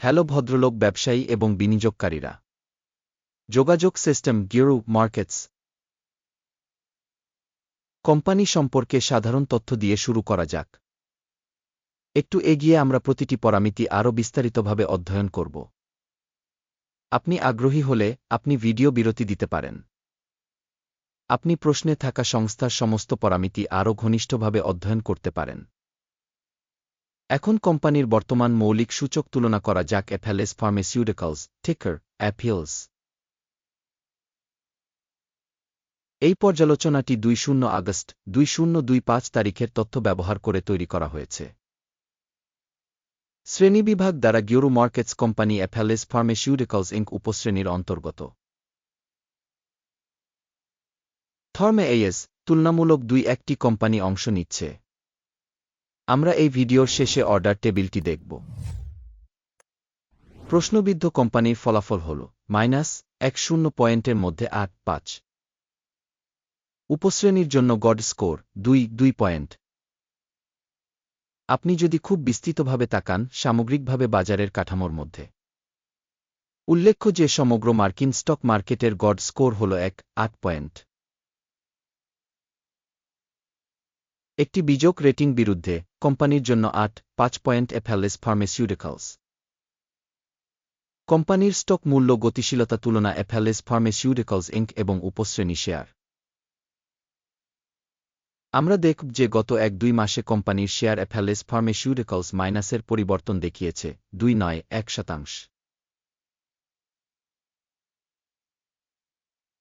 Hello ভদ্রলোক ব্যবসায়ী এবং বিনিয়োগকারীরা। যোগাযোগ সিস্টেম গিরু মার্কেটস। কোম্পানি সম্পর্কে সাধারণ তথ্য দিয়ে শুরু করা যাক। একটু এগিয়ে আমরা প্রতিটি পরামিতি আরও বিস্তারিতভাবে অধ্যয়ন করব। আপনি আগ্রহী হলে আপনি ভিডিও বিরতি দিতে পারেন। আপনি প্রশ্নে থাকা সংস্থার সমস্ত পরামিতি আরও ঘনিষ্ঠভাবে অধ্যয়ন করতে পারেন। এখন কোম্পানির বর্তমান মৌলিক সূচক তুলনা করা যাক অ্যাফেলেস ফার্মাসিউটিক্যালস টিকার অ্যাপিলস এই পর্যালোচনাটি দুই শূন্য আগস্ট, দুই শূন্য দুই পাঁচ তারিখের তথ্য ব্যবহার করে তৈরি করা হয়েছে। শ্রেণীবিভাগ দ্বারা গিউরু মার্কেটস কোম্পানি অ্যাফেলেস ফার্মাসিউটিক্যালস ইঙ্ক উপশ্রেণীর অন্তর্গত। থর্মে এইএস তুলনামূলক দুই একটি কোম্পানি অংশ নিচ্ছে। আমরা এই ভিডিওর শেষে অর্ডার টেবিলটি দেখব। প্রশ্নবিদ্ধ কোম্পানির ফলাফল হল মাইনাস এক শূন্য পয়েন্টের মধ্যে আট পাঁচ। উপশ্রেণীর জন্য গড স্কোর দুই দুই পয়েন্ট। আপনি যদি খুব বিস্তৃতভাবে তাকান সামগ্রিকভাবে বাজারের কাঠামোর মধ্যে। উল্লেখ্য যে সমগ্র মার্কিন স্টক মার্কেটের গড স্কোর হল এক, আট পয়েন্ট। একটি বিযোগ রেটিং বিরুদ্ধে কোম্পানির জন্য আট, পাঁচ পয়েন্ট অ্যাফেলেস ফার্মাসিউটিক্যালস। কোম্পানির স্টক মূল্য গতিশীলতা তুলনা অ্যাফেলেস ফার্মাসিউটিক্যালস ইঙ্ক এবং উপশ্রেণী শেয়ার। আমরা দেখব যে গত এক দুই মাসে কোম্পানির শেয়ার অ্যাফেলেস ফার্মাসিউটিক্যালস মাইনাসের পরিবর্তন দেখিয়েছে দুই নয় এক শতাংশ।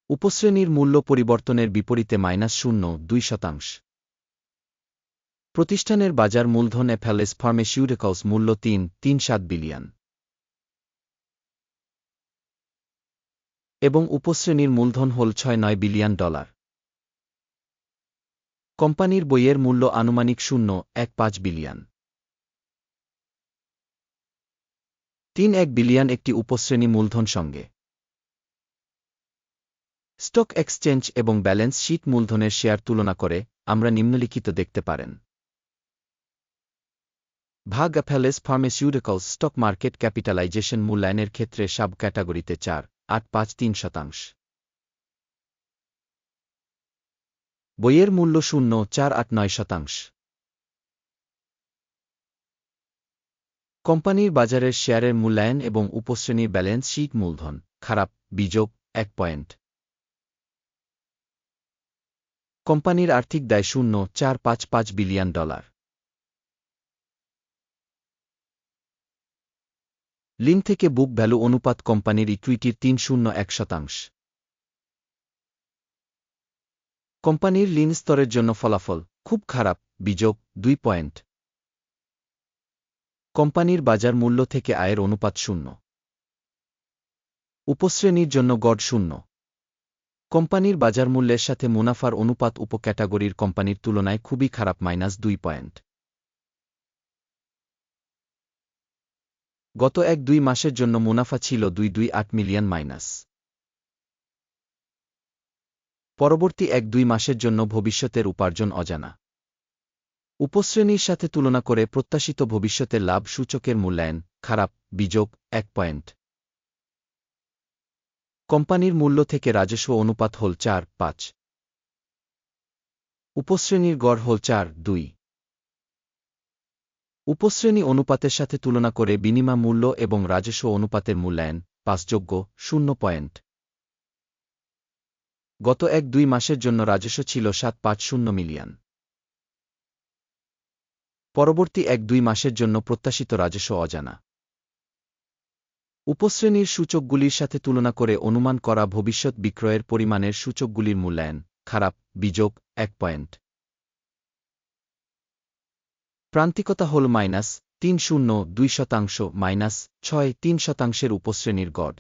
উপশ্রেণীর মূল্য পরিবর্তনের বিপরীতে মাইনাস শূন্য দুই শতাংশ। প্রতিষ্ঠানের বাজার মূলধন অ্যাফেলেস ফার্মাসিউটিক্যালস মূল্য তিন তিন সাত বিলিয়ন। এবং উপশ্রেণীর মূলধন হল ছয় নয় বিলিয়ন ডলার। কোম্পানির বইয়ের মূল্য আনুমানিক শূন্য, এক পাঁচ বিলিয়ন। তিন এক বিলিয়ন একটি উপশ্রেণী মূলধন সঙ্গে। স্টক এক্সচেঞ্জ এবং ব্যালেন্স শীট মূলধনের শেয়ার তুলনা করে আমরা নিম্নলিখিত দেখতে পারেন। ভাগ অ্যাফেলেস ফার্মাসিউটিক্যালস স্টক মার্কেট ক্যাপিটালাইজেশন মূল্যায়নের ক্ষেত্রে সাব ক্যাটাগরিতে চার, আট, পাঁচ, তিন শতাংশ। বইয়ের মূল্য শূন্য, চার, আট, নয় শতাংশ। কোম্পানির বাজারের শেয়ারের মূল্যায়ন এবং উপশ্রেণীর ব্যালেন্স শীট মূলধন, খারাপ বিযোগ এক পয়েন্ট। কোম্পানির আর্থিক দায় শূন্য, চার, পাঁচ পাঁচ বিলিয়ন ডলার। লিন থেকে বুক ভ্যালু অনুপাত কোম্পানির ইকুইটির তিন শূন্য এক শতাংশ। কোম্পানির লিন স্তরের জন্য ফলাফল খুব খারাপ বিযোগ দুই পয়েন্ট। কোম্পানির বাজার মূল্য থেকে আয়ের অনুপাত শূন্য। উপশ্রেণীর জন্য গড় শূন্য। কোম্পানির বাজার মূল্যের সাথে মুনাফার অনুপাত উপক্যাটাগরির কোম্পানির তুলনায় খুবই খারাপ, মাইনাস দুই পয়েন্ট। গত এক দুই মাসের জন্য মুনাফা ছিল দুই দুই আট মিলিয়ন মাইনাস। পরবর্তী এক দুই মাসের জন্য ভবিষ্যতের উপার্জন অজানা। উপশ্রেণীর সাথে তুলনা করে প্রত্যাশিত ভবিষ্যতের লাভ সূচকের মূল্যায়ন খারাপ বিযোগ এক পয়েন্ট। কোম্পানির মূল্য থেকে রাজস্ব অনুপাত হল চার, পাঁচ। উপশ্রেণীর গড় হল চার, দুই। উপশ্রেণী অনুপাতের সাথে তুলনা করে বিনিমা মূল্য এবং রাজস্ব অনুপাতের মূল্যায়ন, পাঁচযোগ্য, শূন্য পয়েন্ট। গত এক দুই মাসের জন্য রাজস্ব ছিল সাত পাঁচ শূন্য মিলিয়ন। পরবর্তী এক দুই মাসের জন্য প্রত্যাশিত রাজস্ব অজানা। উপশ্রেণীর সূচকগুলির সাথে তুলনা করে অনুমান করা ভবিষ্যৎ বিক্রয়ের পরিমাণের সূচকগুলির মূল্যায়ন, খারাপ, বিযোগ, এক পয়েন্ট। প্রান্তিকতা হল মাইনাস তিন শূন্য দুই শতাংশ মাইনাস ছয় তিন শতাংশের উপশ্রেণীর গড়।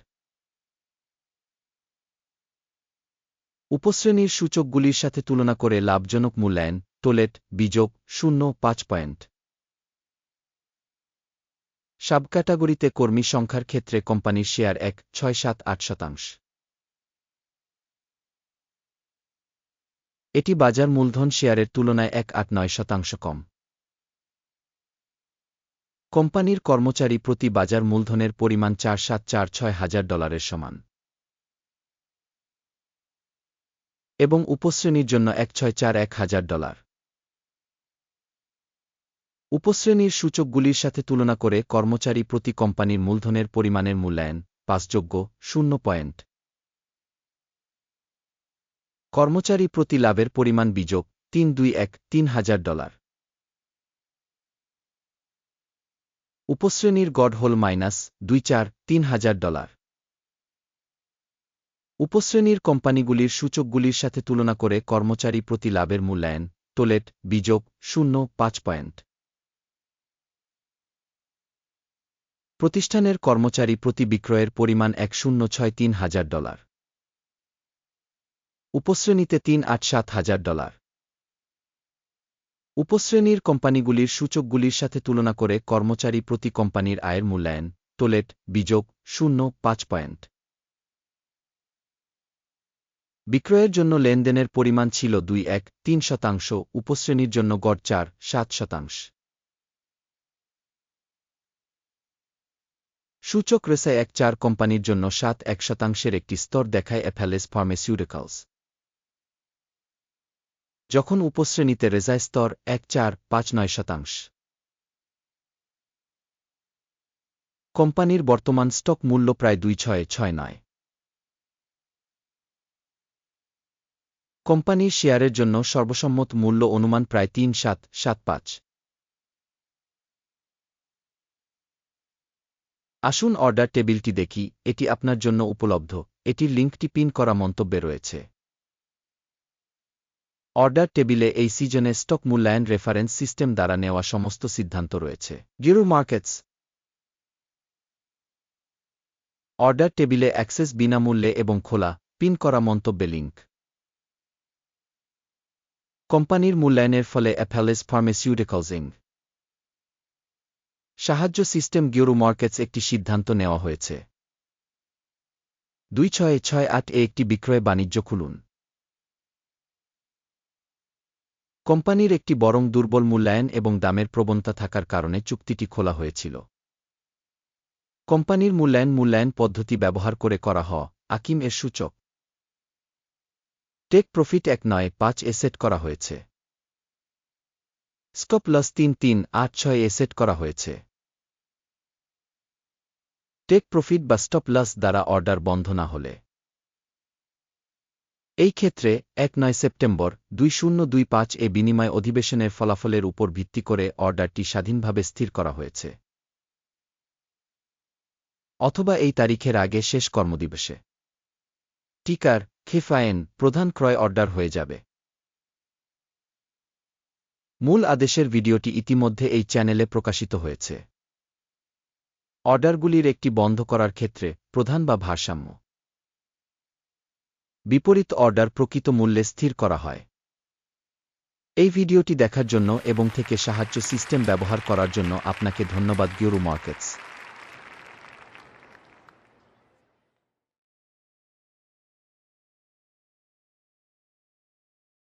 উপশ্রেণীর সূচকগুলির সাথে তুলনা করে লাভজনক মূল্যায়ন, টোলেট, বিযোগ, শূন্য, পাঁচ পয়েন্ট। সাবক্যাটাগরিতে কর্মী সংখ্যার ক্ষেত্রে কোম্পানির শেয়ার এক, ছয়, সাত, আট শতাংশ। এটি বাজার মূলধন শেয়ারের তুলনায় এক, আট, নয় শতাংশ কম। কোম্পানির কর্মচারী প্রতি বাজার মূলধনের পরিমাণ চার সাত চার ছয় হাজার ডলারের সমান। এবং উপশ্রেণীর জন্য এক ছয় চার এক হাজার ডলার। উপশ্রেণীর সূচকগুলির সাথে তুলনা করে কর্মচারী প্রতি কোম্পানির মূলধনের পরিমাণের মূল্যায়ন পাঁচযোগ্য, শূন্য পয়েন্ট। কর্মচারী প্রতি লাভের পরিমাণ বিযোগ, তিন দুই এক, তিন হাজার ডলার। উপশ্রেণীর গড় হোল মাইনাস দুই চার তিন হাজার ডলার। উপশ্রেণীর কোম্পানিগুলির সূচকগুলির সাথে তুলনা করে কর্মচারী প্রতি লাভের মূল্যায়ন টোলেট বিযোগ, শূন্য, পাঁচ পয়েন্ট। প্রতিষ্ঠানের কর্মচারী প্রতি বিক্রয়ের পরিমাণ এক শূন্য ছয় তিন হাজার ডলার। উপশ্রেণীতে তিন আট সাত হাজার ডলার। উপশ্রেণীর কোম্পানিগুলির সূচকগুলির সাথে তুলনা করে কর্মচারী প্রতি কোম্পানির আয়ের মূল্যায়ন টোলেট বিযোগ, শূন্য, পাঁচ পয়েন্ট। বিক্রয়ের জন্য লেনদেনের পরিমাণ ছিল দুই এক তিন শতাংশ, উপশ্রেণীর জন্য গড় চার সাত শতাংশ। সূচক রেসা এক চার কোম্পানির জন্য সাত এক শতাংশের একটি স্তর দেখায় অ্যাফ্যালেস ফার্মাসিউটিক্যালস। যখন উপশ্রেণীতে রেজায় স্তর এক চার পাঁচ নয় শতাংশ। কোম্পানির বর্তমান স্টক মূল্য প্রায় দুই ছয় ছয় নয়। কোম্পানির শেয়ারের জন্য সর্বসম্মত মূল্য অনুমান প্রায় তিন সাত সাত পাঁচ। আসুন অর্ডার টেবিলটি দেখি, এটি আপনার জন্য উপলব্ধ। এটির লিঙ্কটি পিন করা মন্তব্যে রয়েছে। অর্ডার টেবিলে এই সিজনে স্টক মূল্যায়ন রেফারেন্স সিস্টেম দ্বারা নেওয়া সমস্ত সিদ্ধান্ত রয়েছে। গিরু মার্কেটস। অর্ডার টেবিলে অ্যাক্সেস বিনামূল্যে এবং খোলা, পিন করা মন্তব্যে লিঙ্ক কোম্পানির মূল্যায়নের ফলে অ্যাফ্যালেস ফার্মাসিউটিক্যালজিং সাহায্য সিস্টেম গিওরু মার্কেটস একটি সিদ্ধান্ত নেওয়া হয়েছে। দুই ছয় ছয় আট এ একটি বিক্রয় বাণিজ্য খুলুন। কোম্পানির একটি বরং দুর্বল মূল্যায়ন এবং দামের প্রবণতা থাকার কারণে চুক্তিটি খোলা হয়েছিল। কোম্পানির মূল্যায়ন মূল্যায়ন পদ্ধতি ব্যবহার করে করা হ, আকিম এর সূচক। টেক প্রফিট এক নয়, পাঁচ এ সেট করা হয়েছে। স্টপ লস তিন তিন, আট ছয় এ সেট করা হয়েছে। টেক প্রফিট বা স্টপ লস দ্বারা অর্ডার বন্ধ না হলে। এই ক্ষেত্রে এক নয় সেপ্টেম্বর দুই শূন্য দুই পাঁচ এ বিনিময় অধিবেশনের ফলাফলের উপর ভিত্তি করে অর্ডারটি স্বাধীনভাবে স্থির করা হয়েছে। অথবা এই তারিখের আগে শেষ কর্মদিবসে। টিকার, খেফায়েন, প্রধান ক্রয় অর্ডার হয়ে যাবে। মূল আদেশের ভিডিওটি ইতিমধ্যে এই চ্যানেলে প্রকাশিত হয়েছে। অর্ডারগুলির একটি বন্ধ করার ক্ষেত্রে প্রধান বা ভারসাম্য। বিপরীত অর্ডার প্রকৃত মূল্যে স্থির করা হয়। এই ভিডিওটি দেখার জন্য এবং থেকে সাহায্য সিস্টেম ব্যবহার করার জন্য আপনাকে ধন্যবাদ গিউরু মার্কেটস।